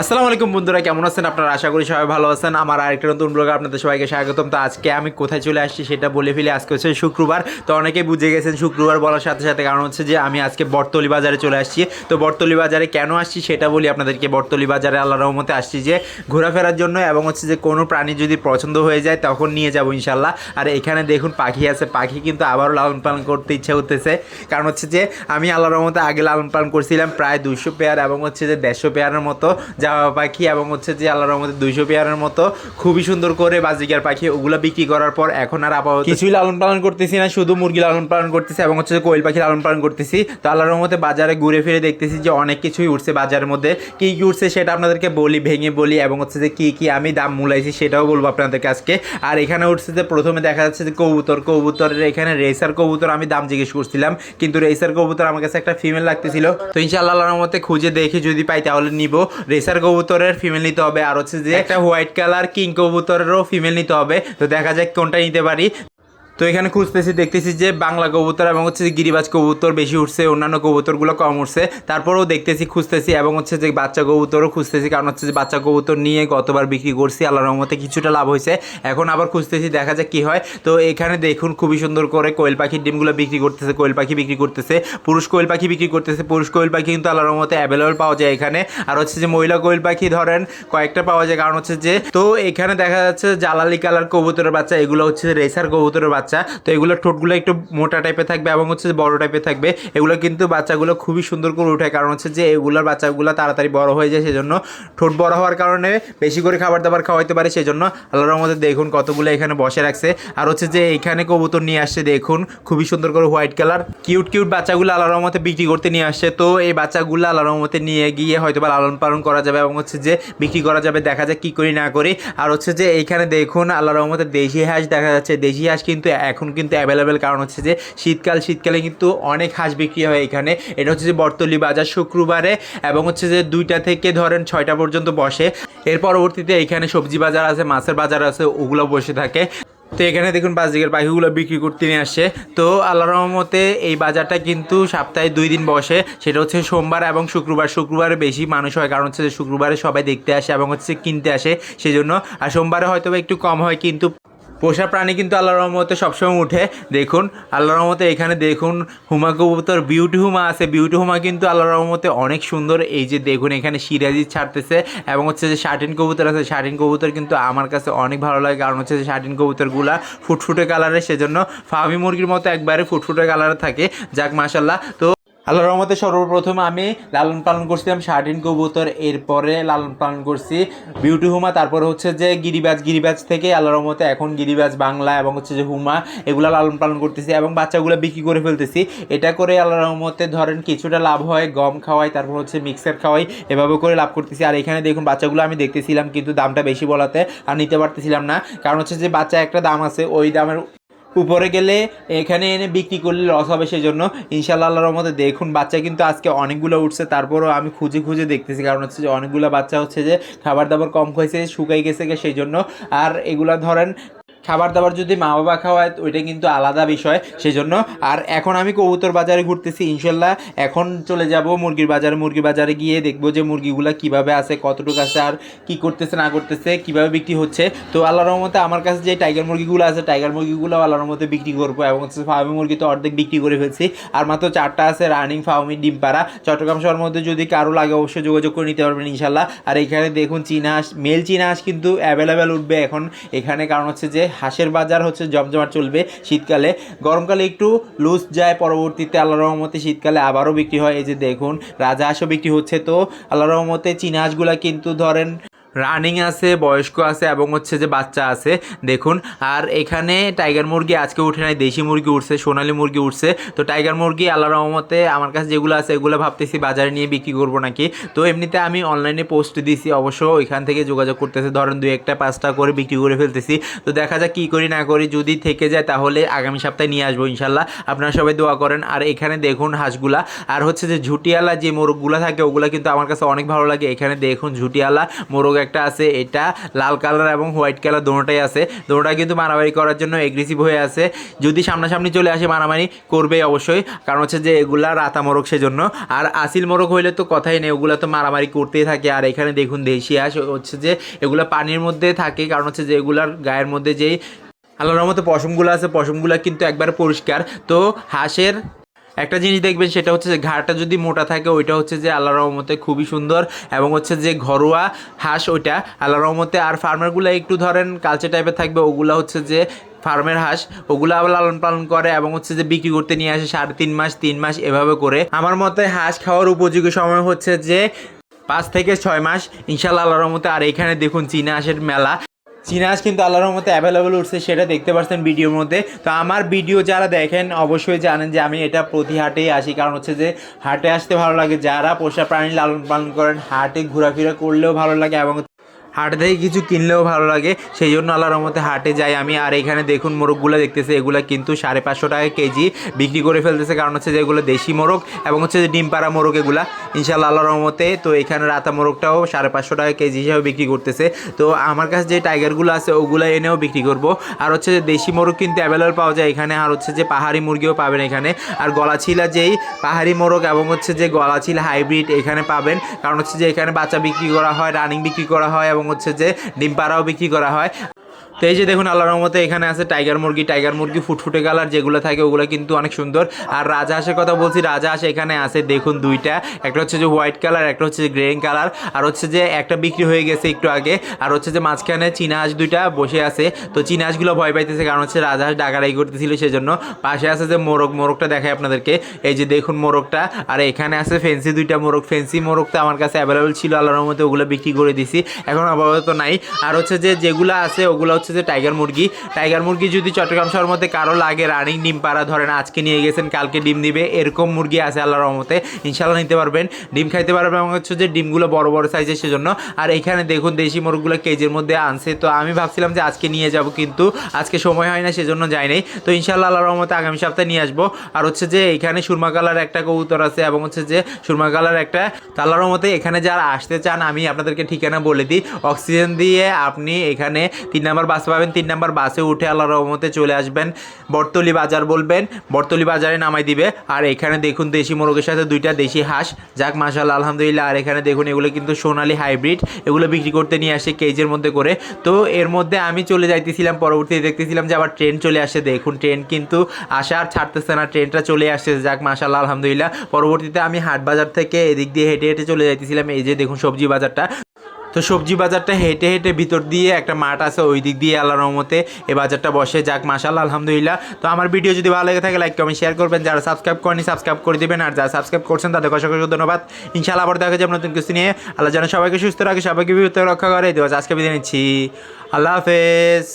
আসসালামু আলাইকুম বন্ধুরা, কেমন আছেন আপনারা? আশা করি সবাই ভালো আছেন। আমার আরেকটা নতুন ব্লগে আপনাদের সবাইকে স্বাগতম। তো আজকে আমি কোথায় চলে আসছি সেটা বলে ফেলে। আজকে হচ্ছে শুক্রবার। তো অনেকেই বুঝে গেছেন শুক্রবার বলার সাথে সাথে কারণ হচ্ছে যে আমি আজকে বটতলি বাজারে চলে আসছি। তো বটতলি বাজারে কেন আসছি সেটা বলি আপনাদেরকে। বটতলি বাজারে আল্লাহ রহমতে আসছি যে ঘোরাফেরার জন্য এবং হচ্ছে যে কোনো প্রাণী যদি পছন্দ হয়ে যায় তখন নিয়ে যাব ইনশাল্লাহ আর এখানে দেখুন পাখি আছে। পাখি কিন্তু আবারও লালন পালন করতে ইচ্ছা করতেছে। কারণ হচ্ছে যে আমি আল্লাহ রহমতে আগে লালন পালন করছিলাম প্রায় দুশো পেয়ার এবং হচ্ছে যে দেড়শো পেয়ারের মতো। জামা পাখি এবং হচ্ছে যে আল্লাহর রহমতে দুইশো পেয়ারের মতো খুবই সুন্দর করে বাজিকার পাখি ওগুলো বিক্রি করার পর এখন আর আপাতত কিছুই লালন পালন করতেছি না, শুধু মুরগি লালন পালন করতেছি এবং হচ্ছে কোয়েল পাখি লালন পালন করতেছি। তো আল্লাহর রহমতে বাজারে ঘুরে ফিরে দেখতেছি যে অনেক কিছুই উঠছে বাজারের মধ্যে। কি কি উঠছে সেটা আপনাদেরকে বলি, ভেঙে বলি এবং হচ্ছে যে কী কী আমি দাম মূলাইছি সেটাও বলব আপনাদের আজকে। আর এখানে উঠছে যে প্রথমে দেখা যাচ্ছে যে কবুতর, কবুতরের এখানে রেসার কবুতর আমি দাম জিজ্ঞেস করছিলাম, কিন্তু রেসার কবুতর আমার কাছে একটা ফিমেল লাগতেছিল। তো ইনশাআল্লাহ আল্লাহর মতে খুঁজে দেখি যদি পাই তাহলে নিব। রেসার কবুতরের ফিমেল নিতে হবে। আর হচ্ছে যে একটা হোয়াইট কালার কিং কবুতরেরও ফিমেল নিতে হবে। তো দেখা যাক কোনটা নিতে পারি। তো এখানে খুঁজতেছি, দেখতেছি যে বাংলা কবুতর এবং হচ্ছে গিরিবাজ কবুতর বেশি উঠছে অন্যান্য কবুতরগুলো কম উঠছে তারপরেও দেখতেছি, খুঁজতেছি এবং হচ্ছে যে বাচ্চা কবুতরও খুঁজতেছি, কারণ হচ্ছে যে বাচ্চা কবুতর নিয়ে গতবার বিক্রি করছি আল্লাহ রহমতে কিছুটা লাভ হয়েছে। এখন আবার খুঁজতেছি, দেখা যাক কি হয়। তো এখানে দেখুন, খুবই সুন্দর করে কোয়েল পাখির ডিমগুলো বিক্রি করতেছে, কোয়েল পাখি বিক্রি করতেছে, পুরুষ কোয়েল পাখি বিক্রি করতেছে, পুরুষ কোয়েল পাখি কিন্তু আল্লাহ রহমতে অ্যাভেলেবল পাওয়া যায় এখানে। আর হচ্ছে যে মহিলা কোয়েল পাখি ধরেন, কয়েকটা পাওয়া যায়, কারণ হচ্ছে যে, তো এখানে দেখা যাচ্ছে জালালি কালার কবুতরের বাচ্চা, এগুলো হচ্ছে রেসার কবুতরের বাচ্চা। তো এগুলোর ঠোঁটগুলো একটু মোটা টাইপের থাকবে এবং হচ্ছে বড় টাইপের থাকবে। এগুলো কিন্তু বাচ্চাগুলো খুবই সুন্দর করে উঠে, কারণ হচ্ছে যে এগুলোর বাচ্চাগুলো তাড়াতাড়ি বড় হয়ে যায় সেজন্য ঠোঁট বড় হওয়ার কারণে বেশি করে খাবার দাবার খাওয়াইতে পারে সেজন্য আল্লাহর মধ্যে দেখুন কতগুলো এখানে বসে রাখছে। আর হচ্ছে যে এখানে কবুতর নিয়ে আসছে, দেখুন খুবই সুন্দর করে হোয়াইট কালার কিউট কিউট বাচ্চাগুলো আল্লাহর রহমতে বিক্রি করতে নিয়ে আসছে। তো এই বাচ্চাগুলো আল্লাহর রহমতে নিয়ে গিয়ে হয়তো বা লালন পালন করা যাবে এবং হচ্ছে যে বিক্রি করা যাবে, দেখা যাক কী করি না করি। আর হচ্ছে যে এইখানে দেখুন আল্লাহ রহমতে দেশি হাঁস দেখা যাচ্ছে। দেশি হাঁস কিন্তু এখন কিন্তু অ্যাভেলেবেল কারণ হচ্ছে যে শীতকাল, শীতকালে কিন্তু অনেক হাঁস বিক্রি হয় এখানে। এটা হচ্ছে যে বর্তলি বাজার শুক্রবারে এবং হচ্ছে যে দুইটা থেকে ধরেন ছয়টা পর্যন্ত বসে। এর পরবর্তীতে এখানে সবজি বাজার আছে, মাছের বাজার আছে, ওগুলো বসে থাকে। তো এখানে দেখুন বাজিকের পাখিগুলো বিক্রি করতে নিয়ে আসে। তো আল্লাহ রহমতে এই বাজারটা কিন্তু সপ্তাহে দুই দিন বসে। সেটা হচ্ছে সোমবার এবং শুক্রবার। শুক্রবারে বেশি মানুষ হয় কারণ হচ্ছে যে শুক্রবারে সবাই দেখতে আসে এবং হচ্ছে কিনতে আসে। সেই জন্য আর সোমবারে হয়তো একটু কম হয়, কিন্তু পোষা প্রাণী কিন্তু আল্লাহ রহমতে সবসময় উঠে। দেখুন আল্লাহ রহমতে এখানে দেখুন, হুমা কবুতর বিউটি হুমা আছে। বিউটি হুমা কিন্তু আল্লাহ রহমতে অনেক সুন্দর। এই যে দেখুন, এখানে সিরাজি ছাড়তেছে এবং হচ্ছে যে শার্টিন কবুতর আছে। শার্টিন কবুতর কিন্তু আমার কাছে অনেক ভালো লাগে। কারণ হচ্ছে যে শার্টিন কবুতরগুলা ফুটফুটে কালারের সেজন্য ফার্মি মুরগির মতো একবারে ফুটফুটে কালারে থাকে। যাক মাসাল্লাহ তো আল্লাহ রহমতে সর্বপ্রথম আমি লালন পালন করছিলাম শার্টিন কবুতর, এরপরে লালন পালন করছি। বিউটি হুমা, তারপরে হচ্ছে যে গিরিবাজ গিরিবাজ থেকে আল্লাহ রহমতে এখন গিরিবাজ, বাংলা এবং হচ্ছে যে হুমা, এগুলা লালন পালন করতেছি এবং বাচ্চাগুলো বিক্রি করে ফেলতেছি। এটা করে আল্লাহ রহমতে ধরেন কিছুটা লাভ হয়, গম খাওয়াই, তারপর হচ্ছে মিক্সার খাওয়াই, এভাবে করে লাভ করতেছি। আর এখানে দেখুন, বাচ্চাগুলো আমি দেখতেছিলাম কিন্তু দামটা বেশি বলাতে আর নিতে পারতেছিলাম না। কারণ হচ্ছে যে বাচ্চা একটা দাম আছে, ওই দামের উপরে গেলে এখানে এনে বিক্রি করলে লস হবে সেই জন্য ইনশাল্লাহ আল্লাহর মধ্যে দেখুন বাচ্চা কিন্তু আজকে অনেকগুলো উঠছে, তারপরও আমি খুঁজে খুঁজে দেখতেছি। কারণ হচ্ছে যে অনেকগুলো বাচ্চা হচ্ছে যে খাবার দাবার কম খাইছে শুকাই গেছে সেই জন্য আর এগুলা ধরেন খাবার দাবার যদি মা বাবা খাওয়ায় ওইটা কিন্তু আলাদা বিষয়। সেই জন্য আর এখন আমি কবুতর বাজারে ঘুরতেছি, ইনশাল্লাহ। এখন চলে যাব মুরগির বাজারে। মুরগির বাজারে গিয়ে দেখব যে মুরগিগুলো কীভাবে আছে, কতটুকু আছে, আর কি করতেছে, না করতেছে, কীভাবে বিক্রি হচ্ছে। তো আল্লাহর রহমতে আমার কাছে যে টাইগার মুরগিগুলো আছে, টাইগার মুরগিগুলো আল্লাহর রহমতে বিক্রি করব এবং হচ্ছে ফার্মি মুরগি তো অর্ধেক বিক্রি করে ফেলছি। আর মাত্র চারটা আছে রানিং ফার্মি ডিম পাড়া। চট্টগ্রাম শহরের মধ্যে যদি কারও লাগে অবশ্যই যোগাযোগ করে নিতে পারবেন, ইনশাল্লাহ। আর এখানে দেখুন চীনা মেল চীনা হাঁস কিন্তু অ্যাভেলেবেল উঠবে এখন। এখানে কারণ হচ্ছে যে হাঁসের বাজার হচ্ছে জমজমাট চলবে শীতকালে। গরমকালে একটু লুজ যায়, পরবর্তীতে আল্লাহ রহমতে শীতকালে আবারও বিক্রি হয়। এই যে দেখুন রাজা হাঁসও বিক্রি হচ্ছে তো। আল্লাহ রহমতে চীনা হাঁসগুলা কিন্তু ধরেন রানিং আছে, বয়স্ক আছে এবং হচ্ছে যে বাচ্চা আছে। দেখুন, আর এখানে টাইগার মুরগি আজকে উঠে নাই, দেশি মুরগি উঠছে, সোনালি মুরগি উঠছে। তো টাইগার মুরগি আল্লাহ রহমতে আমার কাছে যেগুলো আছে, এগুলো ভাবতেছি বাজারে নিয়ে বিক্রি করব নাকি। তো এমনিতে আমি অনলাইনে পোস্ট দিছি, অবশ্য ওইখান থেকে যোগাযোগ করতেছে, ধরেন দুই একটা, পাঁচটা করে বিক্রি করে ফেলতেছি। তো দেখা যাক কী করি না করি, যদি থেকে যায় তাহলে আগামী সপ্তাহে নিয়ে আসব ইনশাল্লাহ আপনারা সবাই দোয়া করেন। আর এখানে দেখুন হাঁসগুলা, আর হচ্ছে যে ঝুটিয়ালা যে মোরগগুলা থাকে, ওগুলো কিন্তু আমার কাছে অনেক ভালো লাগে। এখানে দেখুন ঝুটিয়ালা মোরগ একটা আছে, এটা লাল কালার এবং হোয়াইট কালার দোনোটাই আছে। দোনোটা কিন্তু মারামারি করার জন্য এগ্রেসিভ হয়ে আছে। যদি সামনাসামনি চলে আসে মারামারি করবে অবশ্যই। কারণ হচ্ছে যে এগুলা রাতা মোরগ সেজন্য। আর আসিল মোরগ হইলে তো কথাই নেই, ওগুলো তো মারামারি করতেই থাকে। আর এখানে দেখুন, দেশি হাঁস হচ্ছে যে এগুলা পানির মধ্যে থাকে। কারণ হচ্ছে যে এগুলার গায়ের মধ্যে যেই আল্লাহর মতো পশমগুলো আছে, পশমগুলো কিন্তু একবার পরিষ্কার। তো হাঁসের একটা জিনিস দেখবেন, সেটা হচ্ছে যে ঘাড়টা যদি মোটা থাকে, ওইটা হচ্ছে যে আল্লাহ রহমতে খুবই সুন্দর এবং হচ্ছে যে ঘরোয়া হাঁস ওইটা আল্লাহ রহমতে। আর ফার্মারগুলো একটু ধরেন কালচার টাইপের থাকবে, ওগুলো হচ্ছে যে ফার্মের হাঁস, ওগুলো আবার লালন পালন করে এবং হচ্ছে যে বিক্রি করতে নিয়ে আসে সাড়ে তিন মাস তিন মাস এভাবে করে। আমার মতে হাঁস খাওয়ার উপযোগী সময় হচ্ছে যে পাঁচ থেকে ছয় মাস ইনশাল্লাহ আল্লাহর রহমতে। আর এখানে দেখুন চীনা হাঁসের মেলা চীনা হাঁস কিন্তু আল্লাহর মতো অ্যাভেলেবল উঠছে, সেটা দেখতে পাচ্ছেন ভিডিওর মধ্যে। তো আমার ভিডিও যারা দেখেন, অবশ্যই জানেন যে আমি এটা প্রতি হাটেই আসি। কারণ হচ্ছে যে, হাটে আসতে ভালো লাগে। যারা পোষা প্রাণী লালন পালন করেন, হাটে ঘোরাফেরা করলেও ভালো লাগে এবং হাট থেকে কিছু কিনলেও ভালো লাগে। সেই জন্য আল্লাহর রহমতে হাটে যাই আমি। আর এখানে দেখুন মোরগগুলো দেখতেছে, এগুলো কিন্তু সাড়ে পাঁচশো টাকা কেজি বিক্রি করে ফেলতেছে। কারণ হচ্ছে যে এগুলো দেশি মোরগ এবং হচ্ছে যে ডিম পাড়া মোরগ এগুলা। ইনশাল্লাহ আল্লাহর রহমতে তো এখানে রাতা মোরগটাও সাড়ে পাঁচশো টাকা কেজি হিসাবে বিক্রি করতেছে। তো আমার কাছে যে টাইগারগুলো আছে, ওগুলো এনেও বিক্রি করব। আর হচ্ছে যে দেশি মোরগ কিন্তু অ্যাভেলেবল পাওয়া যায় এখানে। আর হচ্ছে যে পাহাড়ি মুরগিও পাবেন এখানে। আর গলাছিলা যেই পাহাড়ি মোরগ এবং হচ্ছে যে গলাছিলা হাইব্রিড এখানে পাবেন। কারণ হচ্ছে যে এখানে বাচ্চা বিক্রি করা হয়, রানিং বিক্রি করা হয় এবং হচ্ছে যে ডিম পাড়াও বিক্রি করা হয়। তো এই যে দেখুন, আল্লাহর রহমতে এখানে আছে টাইগার মুরগি টাইগার মুরগি ফুটফুটে কালার যেগুলো থাকে ওগুলো কিন্তু অনেক সুন্দর। আর রাজা হাঁসের কথা বলছি, রাজা হাঁস এখানে আছে, দেখুন দুইটা, একটা হচ্ছে যে হোয়াইট কালার একটা হচ্ছে যে গ্রেন কালার আর হচ্ছে যে একটা বিক্রি হয়ে গেছে একটু আগে, আর হচ্ছে যে মাঝখানে চীনা হাঁস দুইটা বসে আছে। তো চীনা হাঁসগুলো ভয় পাইতেছে, কারণ হচ্ছে রাজা হাঁস ডাকারাই করতেছিল সেজন্য। পাশে আছে যে মোরগ, মোরগটা দেখায় আপনাদেরকে। এই যে দেখুন মোরগটা, আর এখানে আছে ফেন্সি দুইটা মোরগ। ফেন্সি মোরগ তো আমার কাছে অ্যাভেলেবল ছিল, আল্লাহর মধ্যে ওগুলো বিক্রি করে দিছি, এখন আপাতত নাই। আর হচ্ছে যে যেগুলো আছে ওগুলো হচ্ছে যে টাইগার মুরগি। টাইগার মুরগি যদি চট্টগ্রাম শহরের মধ্যে কারও লাগে রানিং ডিম পাড়া ধরেন আজকে নিয়ে গেছেন, কালকে ডিম দিবে, এরকম মুরগি আছে আল্লাহর রহমতে। ইনশাল্লাহ নিতে পারবেন। ডিম খাইতে পারবেন এবং হচ্ছে যে ডিমগুলো বড় বড় সাইজের সেজন্য। আর এখানে দেখুন, দেশি মুরগগুলো কেজির মধ্যে আনছে। তো আমি ভাবছিলাম যে আজকে নিয়ে যাব, কিন্তু আজকে সময় হয় না, সেজন্য যাই নাই। তো ইনশাল্লাহ আল্লাহর রহমতে আগামী সপ্তাহে নিয়ে আসব। আর হচ্ছে যে এখানে সুরমা কালার একটা কবুতর আছে এবং হচ্ছে যে সুরমা কালার একটা। আল্লাহর রহমতে এখানে যারা আসতে চান, আমি আপনাদেরকে ঠিকানা বলে দিই। অক্সিজেন দিয়ে আপনি এখানে তিন বাস পাবেন, তিন নাম্বার বাসে উঠে আল্লাহ রহমতে চলে আসবেন। বর্তলি বাজার বলবেন বর্তলি বাজারে নামাই দিবে। আর এখানে দেখুন দেশি মোরগের সাথে দুইটা দেশি হাঁস। যাক মাশাল্লাহ আলহামদুলিল্লাহ। আর এখানে দেখুন, এগুলো কিন্তু সোনালি হাইব্রিড। এগুলো বিক্রি করতে নিয়ে আসে কেজের মধ্যে করে। তো এর মধ্যে আমি চলে যাইতেছিলাম পরবর্তীতে, দেখতেছিলাম যে আবার ট্রেন চলে আসে। দেখুন, ট্রেন কিন্তু আসা আর ছাড়তেছে না, ট্রেনটা চলে আসছে যাক মাশাল্লাহ আলহামদুলিল্লাহ। পরবর্তীতে আমি হাট বাজার থেকে এদিক দিয়ে হেঁটে হেঁটে চলে যাইতেছিলাম। এই যে দেখুন, সবজি বাজারটা। তো সবজি বাজারটা হেঁটে হেঁটে ভিতর দিয়ে একটা মাঠ আছে ওই দিক দিয়ে আল্লাহ রহমতে এই বাজারটা বসে। যাক মাসাল আলহামদুলিল্লাহ। তো আমার ভিডিও যদি ভালো লেগে থাকে লাইক কমেন্ট শেয়ার করবেন। যারা সাবস্ক্রাইব করেনি সাবস্ক্রাইব করে দেবেন। আর যারা সাবস্ক্রাইব করছেন তাদের অসংখ্য ধন্যবাদ। ইনশাল্লাহ আবার দেখা যাবে নতুন কিছু নিয়ে। আল্লাহ যেন সবাইকে সুস্থ রাখে, সবাইকে বিপদ রক্ষা করে। দেওয়া আজকে বিদায় নিচ্ছি। আল্লাহ হাফেজ।